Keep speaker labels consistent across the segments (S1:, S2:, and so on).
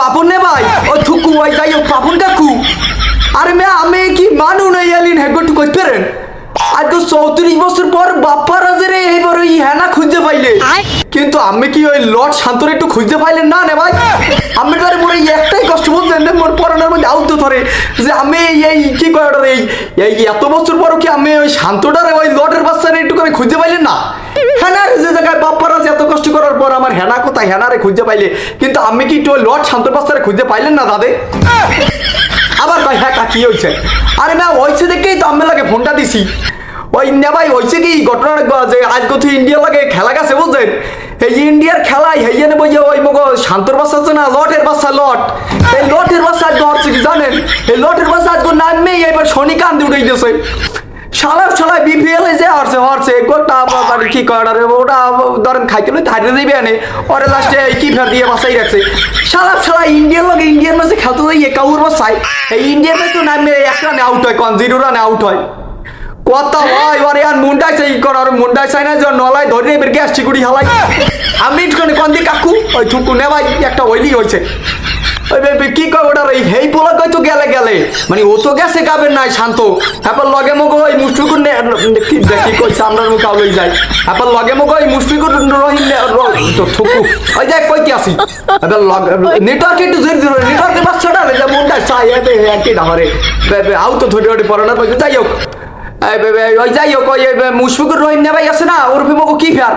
S1: পাপন নে ভাই? ও থুকু ওই যাই পাপন কাকু। আরে মে আমি কি মানু নাই এলিন হেগটু কইতে পারেন? আজকে চৌত্রিশ বছর পর বাপ্পার হেনা খুঁজে পাইলে? কিন্তু আমি কি ওই লর্ড শান্তর একটু খুঁজে পাইলেন? না নে ভাই। আমি তার মোর এই একটাই কষ্ট বলতেন না মোর পড়ানোর মধ্যে আউত ধরে যে আমি এই- কি কয় ওটার এই এই এত বছর পরও কি আমি ওই শান্তটারে ওই লর্ডের বাচ্চারে একটু আমি খুঁজে পাইলেন না? হেনারে যে জায়গায় বাপ্পারা এত কষ্ট করার পর আমার হেনা কোথায় হেনারে খুঁজে পাইলে। কিন্তু আমি কি একটু ওই লর্ড শান্তর বাচ্চারে খুঁজে পাইলেন না দাদে? আবার ভাই হ্যাঁ কা কি হয়েছে? আরে না হয়েছে দেখেই তো আমি লাগে ফোনটা দিছি। ওই ইন্ডিয়া ভাই হয়েছে কি? ঘটনা যে আজ কত ইন্ডিয়া লাগে খেলা গেছে বুঝলেন? এই ইন্ডিয়ার খেলায় হেয়ে নেব যে ওই মগো শান্তর বাচ্চা আছে না? লটের বাচ্চা, লট। এই লটের আজকে হচ্ছে কি জানেন? এই লটের বাচ্চা আজকে নামে এবার শনি কান্দি উঠে গেছে শালার শালায় বিপিএল এ যে হরছে হরছে, গোটা মানে কি করার ওটা ধরেন খাইতে লই হারিয়ে দিবে আনে ওরে লাস্টে এই কি ফের দিয়ে বাসাই রাখছে। শালা শালা ইন্ডিয়ান লগে ইন্ডিয়ান ম্যাচে খেলতে যাই কাউর বাসায় এই ইন্ডিয়ান ম্যাচে নামে এক রানে আউট হয়, কোন জিরো রানে আউট হয়। কত হয়? ওরে আর মুন্ডাই সেই করার মুন্ডাই চাই না যে নলাই ধরে বের গ্যাস চিকুড়ি হালাই আমি কোন কোন দি কাকু? ওই থুকু নে ভাই, একটা ওইলি হইছে ওই বে- বে- কি কয় ওটার? এই হেই পোলা কই তো গেলে গেলে। মানে ও তো গেছে গাবেন নাই, শান্ত। তারপর লগে মগো ওই মুষ্টিকুর নে কি দেখি কই সামনের মুখ আউলই যায়। তারপর লগে মগো ওই মুষ্টিকুর রহিন নে র- তো থুকু ওই যাই কই কি আসি এবার নেটওয়ার্ক একটু জোর জোর নেটওয়ার্কের বাচ্চাটা রে, যে মুন্ডা চাই এবে কি না হরে আউ তো ধরে ধরে পড়ানোর পর যাই হোক। ওই যাই হোক, ওই মুশফিকুর রহিম নে ভাই, আছে না? ওর মগো কি ফের?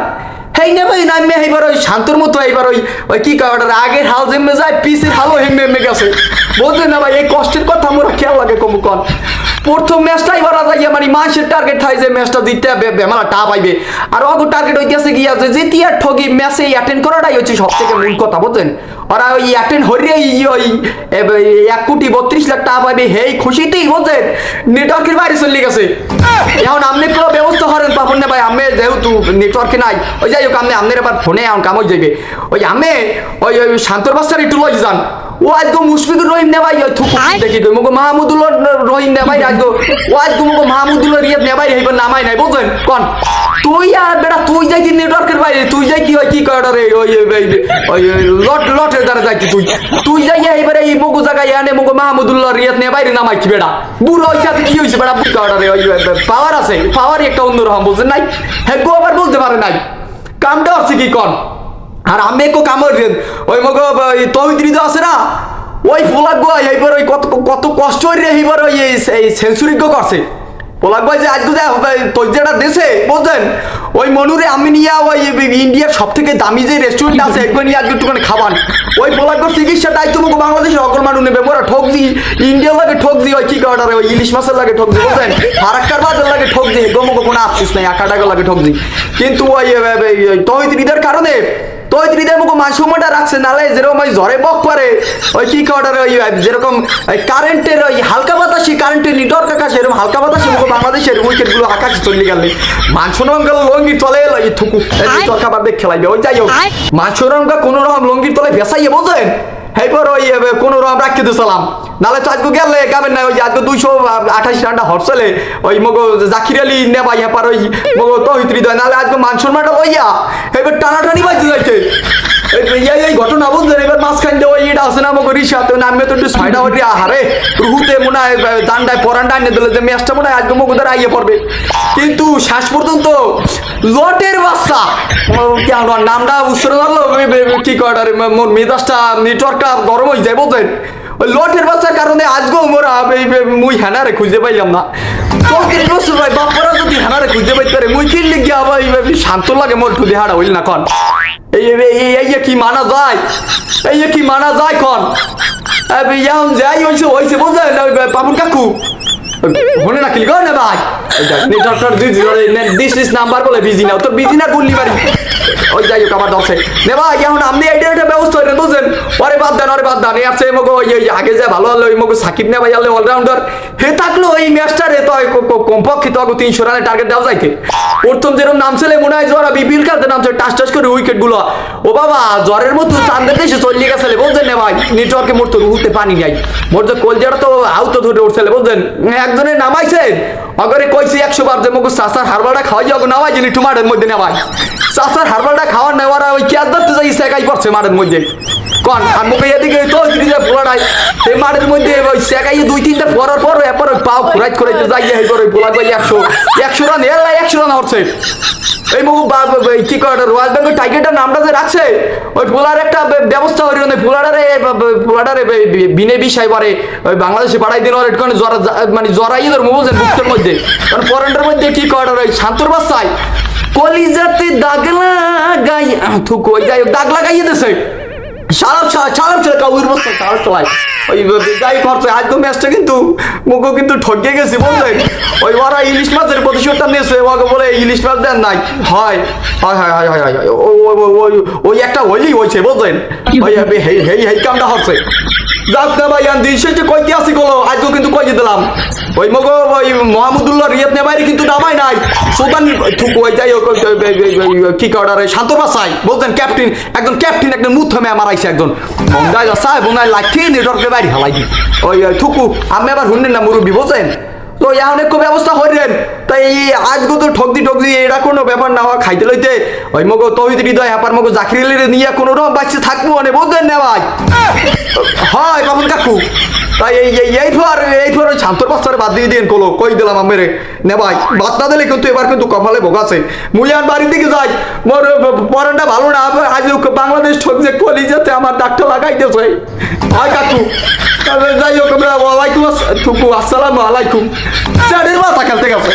S1: হেই নে ভাই, নামে এইবার ওই শান্তর মতো এইবার ওই ওই কি কয় আগের হাল জেমে যায়, পিসের হালও হেমে হেমে গেছে। বুঝলেন না ভাই, এই কষ্টের কথা মোরা খেয়াল লাগে কম কন। প্রথম ম্যাচটা এবার যাইয়া মানে মানুষের টার্গেট থাই যে ম্যাচটা জিততে বে- বেমালা টা পাইবে। আর অগো টার্গেট হইতেছে গিয়া যে জিতি আর ঠগি ম্যাচে অ্যাটেন্ড করাটাই হচ্ছে সব থেকে মূল কথা, বুঝলেন? ওরা ওই অ্যাটেন্ড হরিয়ে ওই এক কোটি বত্রিশ লাখ টাকা পাবে হেই খুশিতেই বুঝলেন নেটওয়ার্কের বাইরে চলে গেছে। এখন আপনি কোনো ব্যবস্থা করেন পাবেন না ভাই আমি যেহেতু নেটওয়ার্কে নাই, ওই যাই হোক আপনি আপনার এবার ফোনে এখন কাম হয়ে যাবে ওই আমি ওই ওই শান্তর বাচ্চার একটু লই যান। ও আজকে মুশফিকুর রহিম নে ভাই থুকু দেখি কই মগো মাহমুদুল্লাহ রহিম নে ভাই আজকে ও আজকে মগো মাহমুদুল্লাহ রিয়াদ নে ভাই হইবার নামাই নাই বুঝলেন কোন? তুই আর বেটা তুই যাই নেটওয়ার্কের বাইরে তুই যাই কি হয় কি কয় রে ওই ওই লট লটের দ্বারা যাই তুই। তুই যাই এইবারে এই মগো জায়গায় আনে মগো মাহমুদুল্লাহ রিয়াদ নে বাইরে নামাই কি বেটা। বুড়ো হইছে কি হইছে বেটা? বুঝ কয় রে ওই পাওয়ার আছে পাওয়ারই একটা অন্যরকম বুঝছেন নাই? হ্যাঁ গো আবার বলতে পারে নাই। কামটা হচ্ছে কি কন? আর আমি কামড় দেন। ওই মগ তহিত্রিজ আছে না, ওই পোলাক গো এইবার ওই কত কত কষ্ট হইরে এইবার ওই এই সেঞ্চুরি করছে। পোলাক ভাই যে আজকে যে তোর যেটা দেশে বুঝলেন? ওই মনুরে আমি নিয়ে ওই ইন্ডিয়ার সব থেকে দামি যে রেস্টুরেন্ট আছে, একবার নিয়ে আজকে একটুখানি খাবান। ওই পোলাকর চিকিৎসা দায়িত্ব মুখ বাংলাদেশের অকল মানুষ নেবে। মোরা ঠক দি ইন্ডিয়া লাগে ঠক দি ওই কি কাটার ওই ইলিশ মাছের লাগে ঠক দি বুঝলেন? ফারাক্কার বাজার লাগে ঠক দি গোমুখ কোনো আফসুস নাই আকা টাকা লাগে ঠক দি কিন্তু ওই তহিত ঈদের কারণে তহিত ঈদের মুখ মাসুমাটা রাখছে নালে যেরকম ওই ঝড়ে বক করে ওই কি কাটার ওই যেরকম কারেন্টের ওই হালকা বাতাসি কারেন্টের নেটওয়ার্ক আকাশে এরকম হালকা বাতাসি মুখ বাংলাদেশের আকাশে চলে গেলে লঙ্গি এই থুকু খেলাইবে ওই যাই হোক কোনো রকম লঙ্গির তলে ভেসাইয়ে বোঝেন ওই কোনো রকম রাখতে দিয়েছিলাম নালে তো আজকে গেলে গাবেন না ওই আজকে দুইশো আঠাশ রানটা হরসলে ওই মগো জাকির আলী নেবাই ওই মগো তহিত্রি দেয় নালে আজকে মানসুর মাটা লইয়া এবার টানাটানি বাজতে যাইতে এই ঘটনা এবার আছে না নামে তো ছয়টা মনে হয় দান্ডায় যে মনে হয় পড়বে। কিন্তু শেষ পর্যন্ত লটের বাচ্চা কেন নামটা উচ্চারণ হলো কি মোর মেজাজটা নেটওয়ার্কটা গরম হয়ে যায় বুঝলেন। ওই লটের বাচ্চার কারণে আজকেও মোরা মুই হ্যানারে খুঁজে পাইলাম না। যদি হ্যানারে খুঁজে পাইতে পারে, মুই কিনলে গিয়ে আবার শান্ত লাগে, মোর ঠুদি হারা হইল না, কন। এই কি মানা যায়? এই কি মানা যায় কন? এখন যাই হয়েছে হয়েছে ওই পাপন কাকু। মনে রাখিল? গো না ভাই। নেটওয়ার্কটার দুই দিস ইস নাম্বার বলে বিজি না তো বিজি না বললি বাড়ি। ওই যাই হোক, আমার দশে নে ভাই, এখন আপনি এইটা একটা ব্যবস্থা করেন, বুঝলেন? পরে বাদ দেন ওরে বাদ দেন এই আছে মগো, ওই ওই, আগে যা ভালো হলো, ওই মগো সাকিব নে ভাই, আলে অলরাউন্ডার হে থাকল এই ম্যাচটা রে তো কমপক্ষে তো আগে তিনশো রানের টার্গেট দেওয়া যাইতে। প্রথম যেরকম নাম ছেলে, মনে হয় জোরা বিপিল খেলতে নামছে টাস টাস করে উইকেটগুলো ও বাবা, জ্বরের মতো চান্দের দেশে চলিয়ে গেছে বুঝলেন না ভাই? নেটওয়ার্কে মোর তো রুহুতে পানি নাই। মোর যে কলজাটা তো আউতো ধরে উঠছে বুঝলেন? একজনে নামাইছেন অগরে কইছি একশো বার যে মগু চাষার হারবালটা খাওয়াই যাব নামাই যিনি টুমারের মধ্যে নেওয়াই চাষার হারবালটা খাওয়ার নেওয়ার ওই ক্যাচ ধরতে যাই সেকাই পড়ছে মারের মধ্যে। কন, আর মুখে এদিকে তো দিকে পোলাটাই। এই মাঠের মধ্যে ওই সেগাই দুই তিনটা পরার পর এরপর ওই পাও ঘুরাই করাইতে যাই এই করে পোলা যাই একশো একশো রান, এর একশো রান হচ্ছে এই মুখ কি করে রয়্যাল বেঙ্গল টাইগারটার নামটা যে রাখছে, ওই পোলার একটা ব্যবস্থা হরি ওই পোলাডারে পোলাডারে বিনে বিষয় পরে ওই বাংলাদেশে পাঠাই দিন ওর একটু জ্বর মানে জ্বরাই ধর বুঝেন বুকের মধ্যে। কারণ পরেন্টের মধ্যে কি করে ওই শান্তর বাসায় কলিজাতে দাগ লাগাই থুকু যাই দাগ লাগাইয়ে দেছে। সারাপ সারাপ ছেলে কাউর বসছে সারাপ চালাই ওই যাই করছে আজ তো ম্যাচটা কিন্তু মুখও কিন্তু ঠকে গেছে বুঝলেন ওই ওরা ইলিশ মাছের প্রতিশোধটা নিয়েছে ওকে বলে ইলিশ মাছ দেন নাই। হয় হয় হয় হয় হয় হয় ওই- ওই একটা হইলেই হয়েছে বুঝলেন? ওই হেই হেই হেই কামটা হচ্ছে। যাক না ভাই দিন শেষে কইতে আসি গেলো আজকেও কিন্তু কইতে দিলাম। ওই মগো, ওই মোহাম্মদুল্লাহ রিয়াদ নেবাইরে কিন্তু নামাই নাই। সুদান ওই যাই হোক কি কাটার শান্ত বাসাই বলতেন, ক্যাপ্টেন, একজন ক্যাপ্টেন, একজন মুথ থামে আমার আইছে একজন। বন্দাই সাহেব বন্দাই লাঠি নেটওয়ার্কে বাইরে হালাই দি ওই থুকু আমি আবার শুনলেন না, মুরব্বী, বুঝছেন? তো এখন একটু ব্যবস্থা করেন তাই এই আজকে তো ঠকদি ঠকদি এটা কোনো ব্যাপার না, হওয়া খাইতে লইতে। ওই মগো, তহিদ হৃদয় হ্যাপার মগো জাকিরিলে নিয়ে কোনো রকম বাচ্চা থাকব মানে বুঝলেন না ভাই? হয় বাবুন কাকু। তাই এই এই এই ফর এই ফর ওই শান্তর বাদ দিয়ে দিন কলো কই দিলাম আমেরে নে ভাই, বাদ না দিলে কিন্তু এবার কিন্তু কপালে ভোগাছে মুইয়ান বাড়ির দিকে যাই। মোর পরানটা ভালো না আজ বাংলাদেশ ঠকছে কলি যাতে আমার ডাক্তার লাগাইতেছে হয় কাকু। তবে যাই হোক, আমরা ওয়ালাইকুম থুকু, আসসালামু আলাইকুম। স্যারের মাথা খেলতে গেছে।